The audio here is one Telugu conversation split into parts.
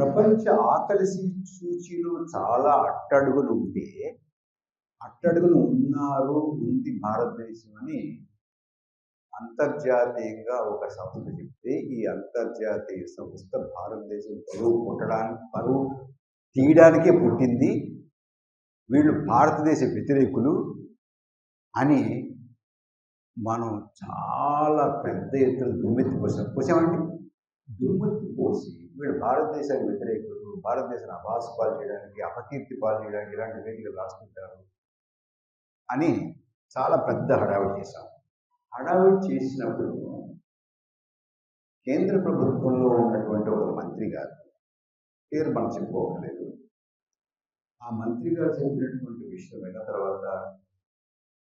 ప్రపంచ ఆకలి సూచీలో చాలా అట్టడుగులు ఉంటే అట్టడుగులు ఉన్నారు ఉంది భారతదేశం అని అంతర్జాతీయంగా ఒక సంస్థ చెప్తే ఈ అంతర్జాతీయ సంస్థ భారతదేశం పరువు పుట్టడానికి పరువు తీయడానికే పుట్టింది. వీళ్ళు భారతదేశ వ్యతిరేకులు అని మనం చాలా పెద్ద ఎత్తున దుమ్మెత్తి పోసామండి దుమ్మెత్తి పోసి వీళ్ళు భారతదేశానికి వ్యతిరేకులు భారతదేశాన్ని అభాస పాలు చేయడానికి అపకీర్తి పాలు చేయడానికి ఇలాంటి వేదికలు రాసుకుంటారు అని చాలా పెద్ద హడావిడి చేశాం. హడావిడి చేసినప్పుడు కేంద్ర ప్రభుత్వంలో ఉన్నటువంటి ఒక మంత్రి గారు పేరు మనం చెప్పుకోవట్లేదు. ఆ మంత్రి గారు చెప్పినటువంటి విషయం అయిన తర్వాత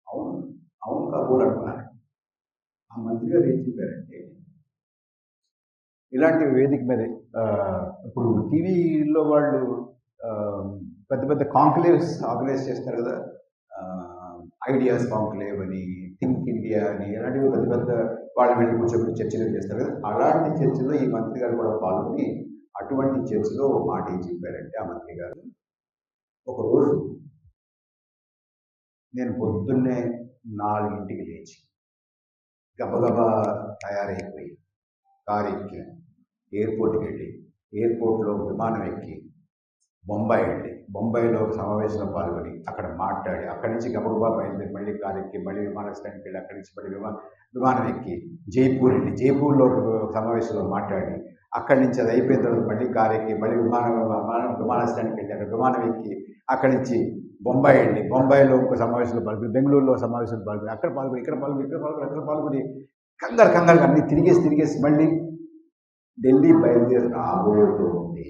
అవును అవును కాబోలు అంటున్నారు ఆ మంత్రి గారు ఏం చెప్పారంటే ఇలాంటి వేదిక మీద ఇప్పుడు టీవీలో వాళ్ళు పెద్ద పెద్ద కాంక్లేవ్స్ ఆర్గనైజ్ చేస్తారు కదా ఐడియాస్ కాంక్లేవ్ అని థింక్ ఇండియా అని ఇలాంటివి పెద్ద పెద్ద వాళ్ళు వెళ్ళి కూర్చొని చర్చలు చేస్తారు కదా అలాంటి చర్చలో ఈ మంత్రి గారు కూడా పాల్గొని అటువంటి చర్చలో ఒక మాట ఏం చెప్పారంటే ఆ మంత్రి గారు ఒకరోజు నేను పొద్దున్నే నాలుగింటికి లేచి గబగబా తయారైపోయి కారు ఎయిర్పోర్ట్కి వెళ్ళి ఎయిర్పోర్ట్లో విమానం ఎక్కి బొంబాయి వెళ్ళి బొంబాయిలో ఒక సమావేశంలో పాల్గొని అక్కడ మాట్లాడి అక్కడి నుంచి గబగబా బయలుదేరి మళ్ళీ కారు ఎక్కి మళ్ళీ విమానాశ్రయానికి వెళ్ళి అక్కడి నుంచి మళ్ళీ విమా విమానం ఎక్కి జైపూర్ వెళ్ళి జైపూర్లో ఒక సమావేశంలో మాట్లాడి అక్కడి నుంచి అది అయిపోయిన తర్వాత మళ్ళీ కారు ఎక్కి మళ్ళీ విమానం విమానం విమానాశ్రయానికి వెళ్ళి అక్కడ విమానం ఎక్కి అక్కడి నుంచి బొంబాయి వెళ్ళి బొంబాయిలో ఒక సమావేశంలో పాల్గొని బెంగళూరులో సమావేశంలో పాల్గొని అక్కడ పాల్గొని ఇక్కడ పాల్గొని ఇక్కడ పాల్గొని అక్కడ పాల్గొని కంగారు కంగారు అన్ని తిరిగేసి తిరిగేసి మళ్ళీ ఢిల్లీ బయలుదేరి రాబోతుంది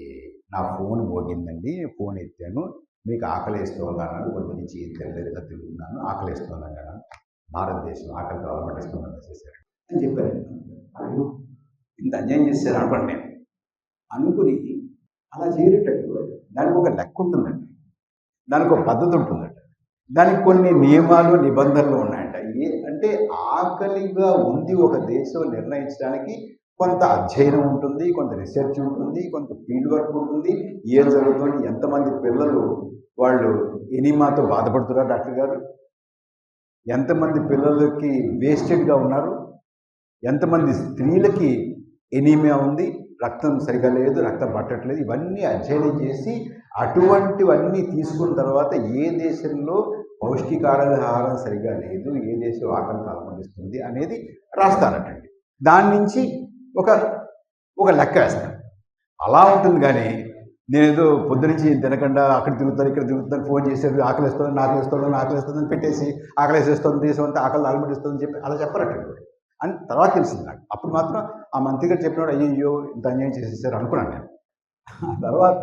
నా ఫోన్ మోగిందండి. ఫోన్ ఎత్తాను. మీకు ఆకలిస్తోంది అన్నాను కొద్ది నుంచి తెలియదుగా తిరుగుతున్నాను. ఆకలిస్తోంది అన్నాను భారతదేశం ఆకలి అలమటిస్తుందని చేశారు అని చెప్పారు. అయ్యో ఇంత అన్యాయం చేశారు అనుకోండి నేను. అనుకుని అలా చేయలేటట్టు దానికి ఒక లెక్క ఉంటుందండి. దానికి ఒక పద్ధతి ఉంటుందంట దానికి కొన్ని నియమాలు నిబంధనలు ఉన్నాయంట. ఏ అంటే ఆకలిగా ఉంది ఒక దేశం నిర్ణయించడానికి కొంత అధ్యయనం ఉంటుంది కొంత రీసెర్చ్ ఉంటుంది కొంత ఫీల్డ్ వర్క్ ఉంటుంది. ఏం జరుగుతుంది? ఎంతమంది పిల్లలు వాళ్ళు ఎనిమాతో బాధపడుతున్నారు డాక్టర్ గారు? ఎంతమంది పిల్లలకి వేస్టెడ్గా ఉన్నారు? ఎంతమంది స్త్రీలకి ఎనీమియా ఉంది? రక్తం సరిగా లేదు రక్తం పట్టట్లేదు. ఇవన్నీ అధ్యయనం చేసి అటువంటివన్నీ తీసుకున్న తర్వాత ఏ దేశంలో పౌష్టికాహారం సరిగా లేదు ఏ దేశం ఆకలి అందిస్తుంది అనేది రాస్తారటండి. దాని నుంచి ఒక ఒక లెక్క వేస్తాను. అలా ఉంటుంది కానీ నేనేదో పొద్దునుంచి తినకుండా అక్కడ తిరుగుతాను ఇక్కడ తిరుగుతాను ఫోన్ చేసేది ఆకలిస్తుంది నాకు వేస్తుంది నాకు పెట్టేసి ఆకలేసేస్తుంది దేశం అంతా ఆకలి అలమటిస్తుందని చెప్పి అలా చెప్పరట్టు అని తర్వాత తెలిసింది నాకు. అప్పుడు మాత్రం ఆ మంత్రి గారు చెప్పినాడు అయ్యో ఇంత అన్యాయం చేసేసారు అనుకున్నాను నేను. ఆ తర్వాత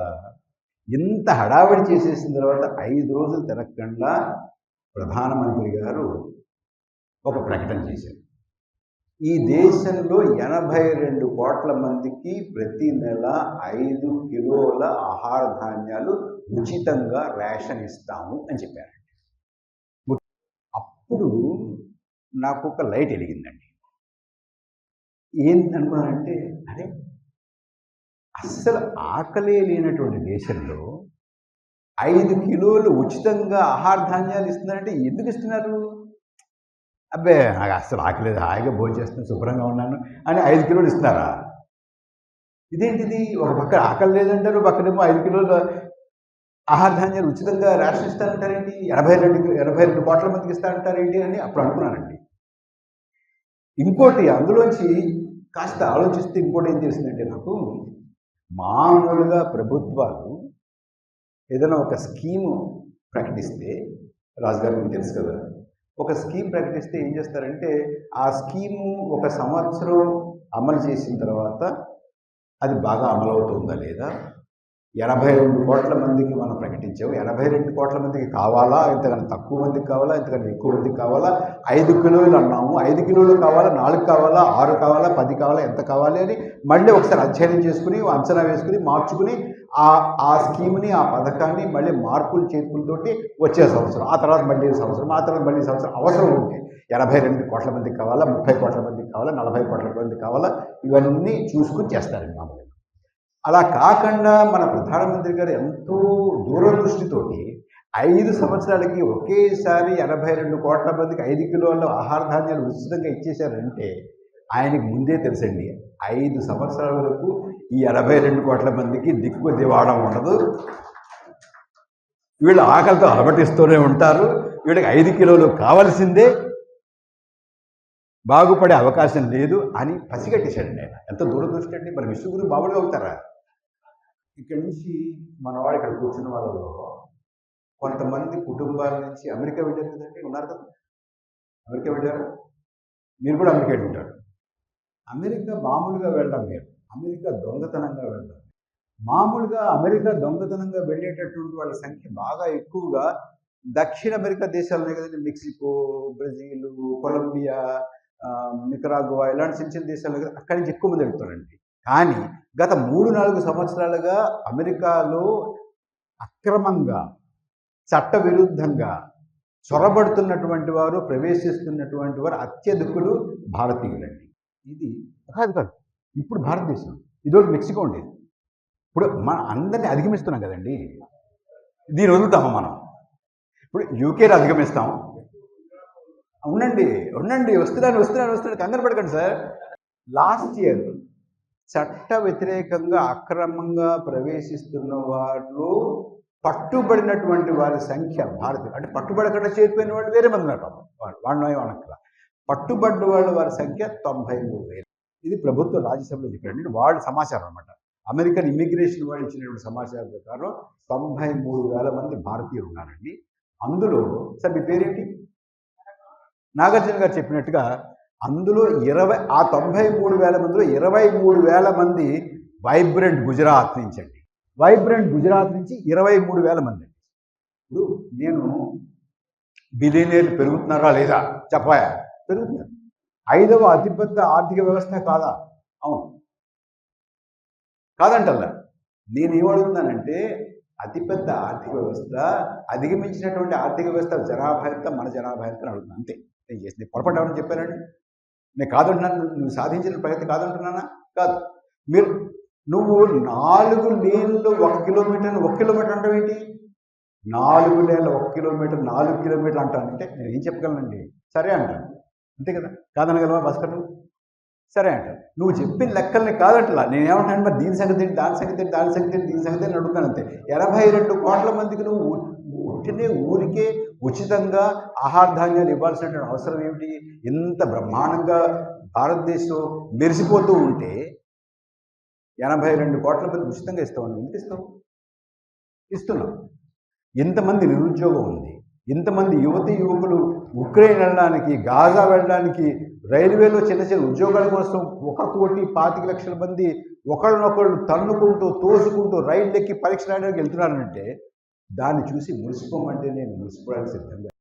ఇంత హడావిడి చేసేసిన తర్వాత ఐదు రోజులు తినకుండా ప్రధానమంత్రి గారు ఒక ప్రకటన చేశారు. ఈ దేశంలో ఎనభై రెండు కోట్ల మందికి ప్రతి నెల ఐదు కిలోల ఆహార ధాన్యాలు ఉచితంగా రేషన్ ఇస్తాము అని చెప్పారండి అప్పుడు నాకు ఒక లైట్ వెలిగిందండి. ఏంటనుకున్నానంటే అరే అస్సలు ఆకలే లేనటువంటి దేశంలో ఐదు కిలోలు ఉచితంగా ఆహార ధాన్యాలు ఇస్తున్నారంటే ఎందుకు ఇస్తున్నారు? అబ్బే నాకు అస్సలు ఆకలేదు హాయిగా భోజనం చేస్తున్నాను శుభ్రంగా ఉన్నాను అని ఐదు కిలోలు ఇస్తున్నారా? ఇదేంటిది? ఒక పక్క ఆకలి లేదంటారు పక్కనేమో ఐదు కిలోల ఆహార ధాన్యాలు ఉచితంగా రేషన్ ఇస్తారంటారేంటి? ఎనభై రెండు ఎనభై రెండు కోట్ల మందికి ఇస్తారంటారేంటి అని అప్పుడు అనుకున్నానండి. ఇంకోటి అందులోంచి కాస్త ఆలోచిస్తే ఇంకోటి ఏం తెలిసిందంటే నాకు మామూలుగా ప్రభుత్వాలు ఏదైనా ఒక స్కీము ప్రకటిస్తే రాజుగారు మీకు తెలుసు కదా ఒక స్కీమ్ ప్రకటిస్తే ఏం చేస్తారంటే ఆ స్కీము ఒక సంవత్సరం అమలు చేసిన తర్వాత అది బాగా అమలవుతుందా లేదా? ఎనభై రెండు కోట్ల మందికి మనం ప్రకటించాము. ఎనభై రెండు కోట్ల మందికి కావాలా? ఇంతకన్నా తక్కువ మందికి కావాలా? ఇంతకన్నా ఎక్కువ మందికి కావాలా? ఐదు కిలోలు అన్నాము. ఐదు కిలోలు కావాలా? నాలుగు కావాలా? ఆరు కావాలా? పది కావాలా? ఎంత కావాలి అని మళ్ళీ ఒకసారి అధ్యయనం చేసుకుని అంచనా వేసుకుని మార్చుకుని ఆ ఆ స్కీమ్ని ఆ పథకాన్ని మళ్ళీ మార్పులు చేతులతోటి వచ్చే సంవత్సరం. ఆ తర్వాత మళ్ళీ సంవత్సరం ఆ తర్వాత మళ్ళీ సంవత్సరం అవసరం ఉంటే ఎనభై రెండు కోట్ల మందికి కావాలా? ముప్పై కోట్ల మందికి కావాలా? నలభై కోట్ల మందికి కావాలా? ఇవన్నీ చూసుకుని చేస్తారండి మామూలుగా. అలా కాకుండా మన ప్రధానమంత్రి గారు ఎంతో దూరదృష్టితోటి ఐదు సంవత్సరాలకి ఒకేసారి ఎనభై రెండు కోట్ల మందికి ఐదు కిలోల ఆహార ధాన్యాలు ఉచితంగా ఇచ్చేశారంటే ఆయనకి ముందే తెలుసండి. ఐదు సంవత్సరాల వరకు ఈ ఎనభై రెండు కోట్ల మందికి దిక్కు దివాడం ఉండదు. వీళ్ళు ఆకలితో అలమటిస్తూనే ఉంటారు. వీళ్ళకి ఐదు కిలోలు కావాల్సిందే. బాగుపడే అవకాశం లేదు అని పసిగట్టేశాడండి ఆయన. ఎంత దూరదృష్టి అండి. మరి విశ్వగురు బాబులుగా అవుతారా? ఇక్కడ నుంచి మనవాడు ఇక్కడ కూర్చున్న వాళ్ళలో కొంతమంది కుటుంబాల నుంచి అమెరికా వెళ్ళారు కదండి ఉన్నారు కదా. అమెరికా వెళ్ళారు? మీరు కూడా అమెరికా ఉంటారు. అమెరికా మామూలుగా వెళ్ళడం మీరు అమెరికా దొంగతనంగా వెళ్ళడం మామూలుగా అమెరికా దొంగతనంగా వెళ్ళేటటువంటి వాళ్ళ సంఖ్య బాగా ఎక్కువగా దక్షిణ అమెరికా దేశాలనే కదండి. మెక్సికో బ్రెజిల్ కొలంబియా నికరాగువా ఇలాంటి చిన్న చిన్న దేశాలు కదా. అక్కడి నుంచి ఎక్కువ మంది వెళ్తారండి. కానీ గత మూడు నాలుగు సంవత్సరాలుగా అమెరికాలో అక్రమంగా చట్టవిరుద్ధంగా చొరబడుతున్నటువంటి వారు ప్రవేశిస్తున్నటువంటి వారు అత్యధికులు భారతీయులండి. ఇది కాదు కాదు. ఇప్పుడు భారతదేశం ఇదోటి మెక్సికో ఉండేది. ఇప్పుడు మన అందరినీ అధిగమిస్తున్నాం కదండి. దీన్ని వదులుతామా మనం? ఇప్పుడు యూకేని అధిగమిస్తాం. ఉండండి ఉండండి వస్తున్నాను వస్తున్నాను వస్తున్నాను కంగారు పడకండి సార్. లాస్ట్ ఇయర్ చట్ట వ్యతిరేకంగా అక్రమంగా ప్రవేశిస్తున్న వాళ్ళు పట్టుబడినటువంటి వారి సంఖ్య భారత అంటే పట్టుబడకుండా చేరిపోయిన వాళ్ళు వేరే మంది ఉన్నారు వాళ్ళు వాళ్ళ వాళ్ళకి పట్టుబడ్డ వాళ్ళు వారి సంఖ్య తొంభై మూడు వేలు. ఇది ప్రభుత్వ రాజ్యసభలో చెప్పారండి వాళ్ళ సమాచారం అనమాట అమెరికన్ ఇమిగ్రేషన్ వాళ్ళు ఇచ్చినటువంటి సమాచారం ప్రకారం తొంభై మూడు వేల మంది భారతీయులు ఉన్నారండి. అందులో సార్ మీ పేరేంటి? నాగార్జున గారు చెప్పినట్టుగా అందులో ఇరవై ఆ తొంభై మూడు వేల మందిలో ఇరవై మూడు వేల మంది వైబ్రెంట్ గుజరాత్ నుంచి అండి. వైబ్రెంట్ గుజరాత్ నుంచి ఇరవై మూడు వేల మంది అండి. ఇప్పుడు నేను బిలియనీర్లు పెరుగుతున్నారా లేదా? చెప్పాయా పెరుగుతున్నారు. ఐదవ అతిపెద్ద ఆర్థిక వ్యవస్థ కాదా? అవును. కాదంటల్లా. నేను ఏమడుగుతానంటే అతిపెద్ద ఆర్థిక వ్యవస్థ అధిగమించినటువంటి ఆర్థిక వ్యవస్థ జనాభా ఎంత? మన జనాభా ఎంత? అని అడుగుతున్నాను అంతే. నేను చేసింది పొరపాటు ఎవరైనా చెప్పారండి? నేను కాదంటున్నాను నువ్వు- నువ్వు సాధించిన ప్రయత్నం కాదంటున్నానా? కాదు. మీరు నువ్వు నాలుగు లేన్లు ఒక కిలోమీటర్ ఒక కిలోమీటర్ అంటావు ఏంటి? నాలుగు లేన్లు ఒక కిలోమీటర్ నాలుగు కిలోమీటర్లు అంటాను. అంటే నేను ఏం చెప్పగలనండి? సరే అంటాను. అంతే కదా? కాదనగలవా భాస్కర్ నువ్వు? సరే అంట నువ్వు చెప్పిన లెక్కల్ని కాదట్లా నేను ఏమంటాను మరి దీని సంగతి ఏంటి? దాని సంగతి ఏంటి? దాని సంగతి దీని సంగతి అని అడుగుతాను అంతే. ఎనభై రెండు కోట్ల మందికి నువ్వు ఉ- ఉట్టినే ఊరికే ఉచితంగా ఆహార ధాన్యాలు ఇవ్వాల్సినటువంటి అవసరం ఏమిటి? ఇంత బ్రహ్మాండంగా భారతదేశం మెరిసిపోతూ ఉంటే ఎనభై రెండు కోట్ల మంది ఉచితంగా ఇస్తావు? నువ్వు ఎందుకు ఇస్తావు? ఇస్తున్నావు. ఎంతమంది నిరుద్యోగం ఉంది. ఇంతమంది యువతి యువకులు ఉక్రెయిన్ వెళ్ళడానికి గాజా వెళ్ళడానికి రైల్వేలో చిన్న చిన్న ఉద్యోగాల కోసం ఒక కోటి పాతిక లక్షల మంది ఒకళ్ళనొకళ్ళు తన్నుకుంటూ తోసుకుంటూ రైలు ఎక్కి పరీక్ష రాయడానికి వెళ్తున్నారంటే దాన్ని చూసి మురిసిపోమంటే నేను మురిసిపోవడానికి సిద్ధంగా